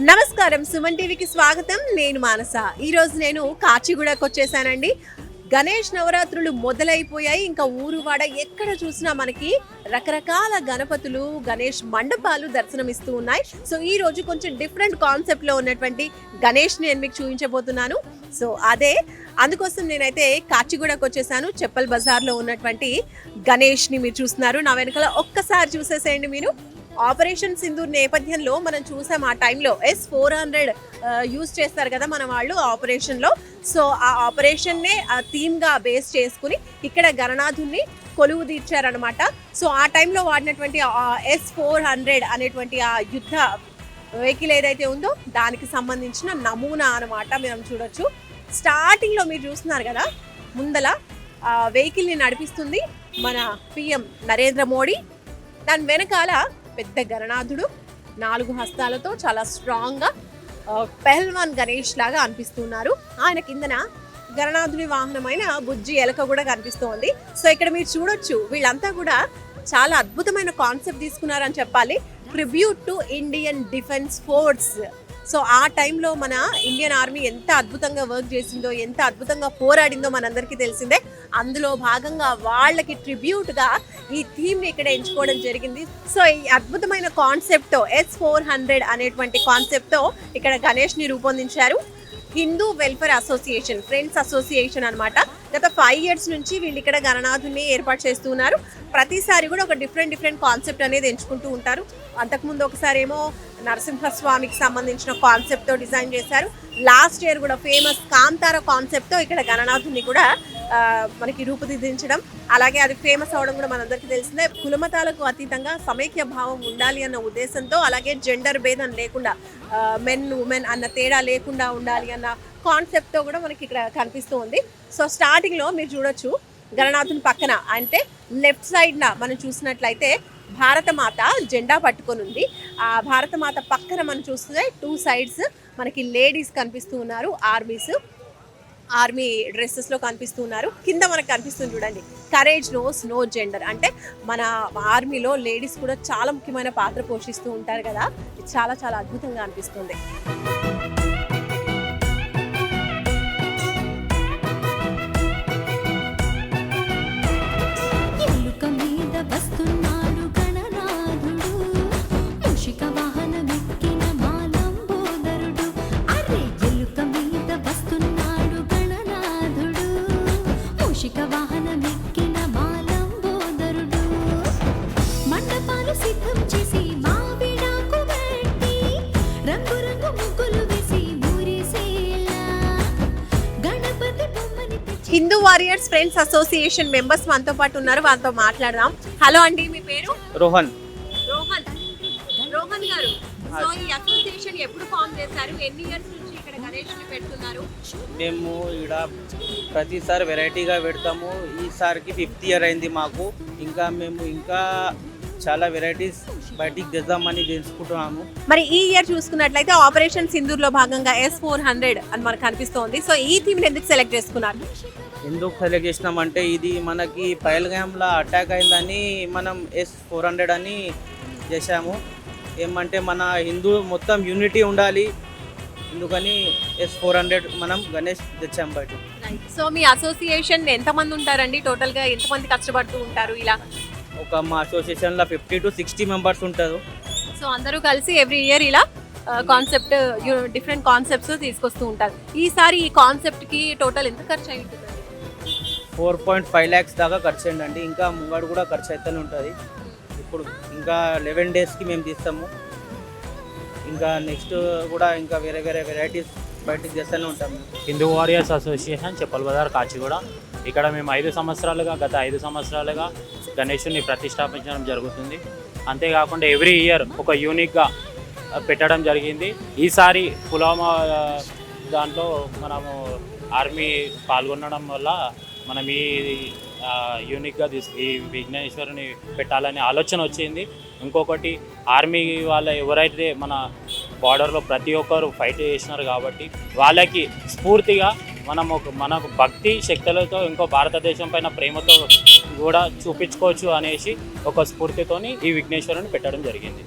నమస్కారం సుమన్ టీవీకి స్వాగతం. నేను మానస. ఈరోజు నేను కాచిగూడకు వచ్చేసానండి. గణేష్ నవరాత్రులు మొదలైపోయాయి. ఇంకా ఊరువాడ ఎక్కడ చూసినా మనకి రకరకాల గణపతులు గణేష్ మండపాలు దర్శనమిస్తూ ఉన్నాయి. సో ఈ రోజు కొంచెం డిఫరెంట్ కాన్సెప్ట్లో ఉన్నటువంటి గణేష్ నేను మీకు చూపించబోతున్నాను. సో అదే అందుకోసం నేనైతే కాచిగూడకు వచ్చేసాను. చెప్పల్ బజార్లో ఉన్నటువంటి గణేష్ని మీరు చూస్తున్నారు. నా వెనకాల ఒక్కసారి చూసేసేయండి మీరు. ఆపరేషన్ సింధూర్ నేపథ్యంలో మనం చూసాం ఆ టైంలో ఎస్ ఫోర్ హండ్రెడ్ యూజ్ చేస్తారు కదా మన వాళ్ళు ఆపరేషన్లో. సో ఆ ఆపరేషన్నే థీమ్గా బేస్ చేసుకుని ఇక్కడ గణనాథుని కొలువు తీర్చారనమాట సో ఆ టైంలో వాడినటువంటి ఎస్ ఫోర్ హండ్రెడ్ అనేటువంటి ఆ యుద్ధ వెహికల్ ఏదైతే ఉందో దానికి సంబంధించిన నమూనా అనమాట మనం చూడొచ్చు. స్టార్టింగ్లో మీరు చూస్తున్నారు కదా ముందల వెహికల్ని వెహికల్ని నడిపిస్తుంది మన పిఎం నరేంద్ర మోడీ. దాని వెనకాల పెద్ద గణనాథుడు నాలుగు హస్తాలతో చాలా స్ట్రాంగ్గా పెహల్వాన్ గణేష్ లాగా అనిపిస్తున్నారు. ఆయన కిందన గణనాథుని వాహనమైన బుజ్జి ఎలక కూడా కనిపిస్తోంది. సో ఇక్కడ మీరు చూడొచ్చు వీళ్ళంతా కూడా చాలా అద్భుతమైన కాన్సెప్ట్ తీసుకున్నారని చెప్పాలి. Tribute to Indian defence force. So ఆ టైంలో మన ఇండియన్ ఆర్మీ ఎంత అద్భుతంగా వర్క్ చేసిందో ఎంత అద్భుతంగా పోరాడిందో మనందరికీ తెలిసిందే. అందులో భాగంగా వాళ్ళకి ట్రిబ్యూట్గా ఈ థీమ్ని ఇక్కడ ఎంచుకోవడం జరిగింది. సో ఈ అద్భుతమైన కాన్సెప్ట్తో ఎస్ ఫోర్ హండ్రెడ్ అనేటువంటి కాన్సెప్ట్తో ఇక్కడ గణేష్ని రూపొందించారు. Hindu welfare association friends association అనమాట గత ఫైవ్ ఇయర్స్ నుంచి వీళ్ళు ఇక్కడ గణనాథుని ఏర్పాటు చేస్తున్నారు ప్రతిసారి కూడా ఒక డిఫరెంట్ డిఫరెంట్ కాన్సెప్ట్ అనేది ఎంచుకుంటూ ఉంటారు. అంతకుముందు ఒకసారి ఏమో నరసింహస్వామికి సంబంధించిన కాన్సెప్ట్తో డిజైన్ చేశారు. లాస్ట్ ఇయర్ కూడా ఫేమస్ కాంతార కాన్సెప్ట్తో ఇక్కడ గణనాథుని కూడా మనకి రూపుదిద్దించడం. అలాగే అది ఫేమస్ అవడం కూడా మనందరికీ తెలిసిందే. కులమతాలకు అతీతంగా సమైక్య భావం ఉండాలి అన్న ఉద్దేశంతో అలాగే జెండర్ భేదం లేకుండా మెన్ ఉమెన్ అన్న తేడా లేకుండా ఉండాలి అన్న కాన్సెప్ట్తో కూడా మనకి ఇక్కడ కనిపిస్తూ ఉంది. సో స్టార్టింగ్లో మీరు చూడొచ్చు గణనాథుని పక్కన. అంటే లెఫ్ట్ సైడ్ న మనం చూసినట్లయితే భారతమాత జెండా పట్టుకొని ఉంది. ఆ భారతమాత పక్కన మనం చూస్తే టూ సైడ్స్ మనకి లేడీస్ కనిపిస్తూ ఉన్నారు. ఆర్మీస్ ఆర్మీ డ్రెస్సెస్లో కనిపిస్తూ ఉన్నారు. కింద మనకు కనిపిస్తుంది చూడండి. Courage knows no gender. అంటే మన ఆర్మీలో లేడీస్ కూడా చాలా ముఖ్యమైన పాత్ర పోషిస్తూ ఉంటారు కదా. చాలా చాలా అద్భుతంగా అనిపిస్తుంది. Hindu warriors friends association members మనతో పాటు ఉన్నారు. వాళ్ళతో మాట్లాడదాం. హలో అండి మీ పేరు? రోహన్. రోహన్. రోహన్ గారు సో ఈ అసోసియేషన్ ఎప్పుడు ఫామ్ చేశారు? ఎన్ని ఇయర్స్ నుంచి ఇక్కడ గణేష్ని పెడుతున్నారు? మేము ఇక్కడ ప్రతిసారి వెరైటీగా పెడతాము. ఈసారికి ఫిఫ్త్ ఇయర్ అయింది మాకు. ఇంకా మేము ఇంకా చాలా వెరైటీస్ బయటికి తెద్దామని తెలుసుకుంటున్నాము. మరి ఈ ఇయర్ చూసుకున్నట్లయితే ఆపరేషన్ సింధూర్లో భాగంగా ఎస్ ఫోర్ హండ్రెడ్ అని మనకు కనిపిస్తోంది. సో ఈ థీమ్ ఎందుకు సెలెక్ట్ చేసుకున్నారు? ఎందుకు సెలెక్ట్ చేసినామంటే ఇది మనకి పైల్గామ్లో అటాక్ అయిందని మనం ఎస్ ఫోర్ హండ్రెడ్ అని చేశాము. ఏమంటే మన హిందూ మొత్తం యూనిటీ ఉండాలి. అందుకని ఎస్ ఫోర్ హండ్రెడ్ మనం గణేష్ తెచ్చాము బయట సో మీ అసోసియేషన్ ఎంత మంది ఉంటారండి? టోటల్గా ఎంత మంది కష్టపడుతూ ఉంటారు? ఇలా ఒక మా అసోసియేషన్లో ఫిఫ్టీ టు సిక్స్టీ మెంబర్స్ ఉంటారు. సో అందరూ కలిసి ఎవ్రీ ఇయర్ ఇలా కాన్సెప్ట్ డిఫరెంట్ కాన్సెప్ట్స్ తీసుకొస్తూ ఉంటారు. ఈసారి ఈ కాన్సెప్ట్కి టోటల్ ఎంత ఖర్చు అయి ఉంటుందండి ఫోర్ పాయింట్ ఫైవ్ ల్యాక్స్ దాకా ఖర్చు అయ్యిందండి. ఇంకా ముంగడు కూడా ఖర్చు అయితేనే ఉంటుంది. ఇప్పుడు ఇంకా లెవెన్ డేస్కి మేము తీస్తాము. ఇంకా నెక్స్ట్ కూడా ఇంకా వేరే వేరే వెరైటీస్ బయటికి చేస్తూనే ఉంటాం. Hindu warriors association Chappal Bazaar Kachiguda. ఇక్కడ మేము ఐదు సంవత్సరాలుగా గత ఐదు సంవత్సరాలుగా గణేషుని ప్రతిష్టాపించడం జరుగుతుంది. అంతేకాకుండా ఎవ్రీ ఇయర్ ఒక యూనిక్గా పెట్టడం జరిగింది. ఈసారి పులామా దాంట్లో మనము ఆర్మీ పాల్గొనడం వల్ల మనం ఈ యూనిక్గా తీసు ఈ విఘ్నేశ్వరుని పెట్టాలనే ఆలోచన వచ్చింది. ఇంకొకటి ఆర్మీ వాళ్ళ ఎవరైతే మన బార్డర్లో ప్రతి ఒక్కరు ఫైట్ చేసినారు కాబట్టి వాళ్ళకి స్ఫూర్తిగా మనం ఒక మనకు భక్తి శక్తులతో ఇంకో భారతదేశం పైన ప్రేమతో కూడా చూపించుకోవచ్చు అనేసి ఒక స్ఫూర్తితోని ఈ విఘ్నేశ్వరుని పెట్టడం జరిగింది.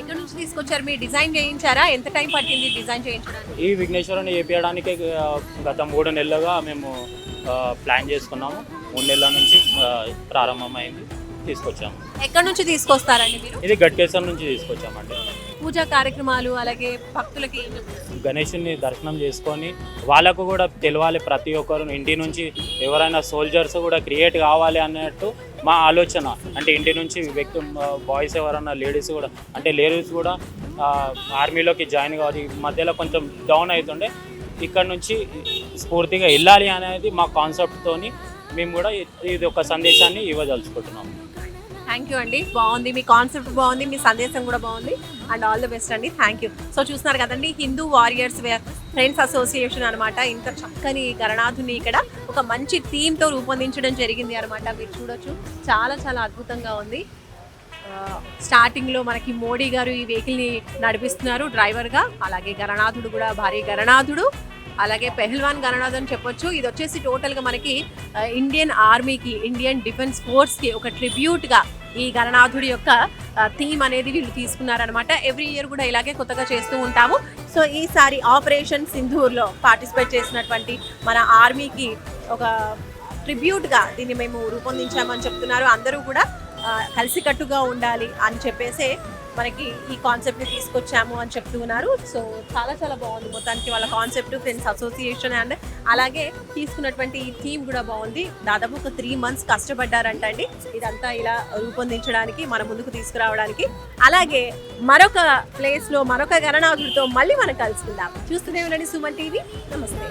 ఎక్కడి నుంచి తీసుకొచ్చారు? మీరు డిజైన్ చేయించారా? ఎంత టైం పట్టింది డిజైన్ చేయించడానికి? ఈ విఘ్నేశ్వరుని చేపించడానికి ఆ, గత మూడు నెలలుగా మేము ప్లాన్ చేసుకున్నాము. మూడు నెలల నుంచి ప్రారంభమైంది. తీసుకొచ్చాము. ఎక్కడి నుంచి తీసుకొస్తారండి మీరు? ఇది గట్కేశ్వరం నుంచి తీసుకొచ్చామండి. పూజా కార్యక్రమాలు అలాగే భక్తులకి గణేషుని దర్శనం చేసుకొని వాళ్ళకు కూడా తెలియాలి ప్రతి ఒక్కరు ఇంటి నుంచి ఎవరైనా సోల్జర్స్ కూడా క్రియేట్ కావాలి అన్నట్టు మా ఆలోచన. అంటే ఇంటి నుంచి వ్యక్తి బాయ్స్ ఎవరైనా లేడీస్ కూడా అంటే లేడీస్ కూడా ఆర్మీలోకి జాయిన్ కావాలి. ఈ మధ్యలో కొంచెం డౌన్ అవుతుండే. ఇక్కడ నుంచి స్ఫూర్తిగా వెళ్ళాలి అనేది మా కాన్సెప్ట్తోని మేము కూడా ఇది ఒక సందేశాన్ని ఇవ్వదలుచుకుంటున్నాము. థ్యాంక్ యూ అండి. బాగుంది. మీ కాన్సెప్ట్ బాగుంది. మీ సందేశం కూడా బాగుంది. అండ్ ఆల్ ది బెస్ట్ అండి. థ్యాంక్ యూ సో చూస్తున్నారు కదండి హిందూ వారియర్స్ ఫ్రెండ్స్ అసోసియేషన్ అనమాట ఇంత చక్కని గణనాథుని ఇక్కడ ఒక మంచి థీమ్తో రూపొందించడం జరిగింది అనమాట మీరు చూడొచ్చు. చాలా చాలా అద్భుతంగా ఉంది. స్టార్టింగ్లో మనకి మోడీ గారు ఈ వెహికల్ని నడిపిస్తున్నారు డ్రైవర్గా అలాగే గణనాథుడు కూడా భారీ గణనాథుడు. అలాగే పెహల్వాన్ గణనాథ్ అని చెప్పొచ్చు. ఇది వచ్చేసి టోటల్గా మనకి ఇండియన్ ఆర్మీకి ఇండియన్ డిఫెన్స్ ఫోర్స్కి ఒక ట్రిబ్యూట్గా ఈ గణనాథుడి యొక్క థీమ్ అనేది వీళ్ళు తీసుకున్నారనమాట ఎవ్రీ ఇయర్ కూడా ఇలాగే కొత్తగా చేస్తూ ఉంటాము. సో ఈసారి ఆపరేషన్ సింధూర్లో పార్టిసిపేట్ చేసినటువంటి మన ఆర్మీకి ఒక ట్రిబ్యూట్గా దీన్ని మేము రూపొందించామని చెప్తున్నారు. అందరూ కూడా కలిసికట్టుగా ఉండాలి అని చెప్పేసి మనకి ఈ కాన్సెప్ట్ని తీసుకొచ్చాము అని చెప్తూ ఉన్నారు. సో చాలా చాలా బాగుంది. మొత్తానికి వాళ్ళ కాన్సెప్ట్ ఫ్రెండ్స్ అసోసియేషన్ అండ్ అలాగే తీసుకున్నటువంటి ఈ థీమ్ కూడా బాగుంది. దాదాపు ఒక త్రీ మంత్స్ కష్టపడ్డారంట అండి ఇదంతా ఇలా రూపొందించడానికి మన ముందుకు తీసుకురావడానికి. అలాగే మరొక ప్లేస్లో మరొక గణనాథుడితో మళ్ళీ మనం కలుసుకుందాం. చూస్తూనే ఉండండి సుమన్ టీవీ. నమస్తే.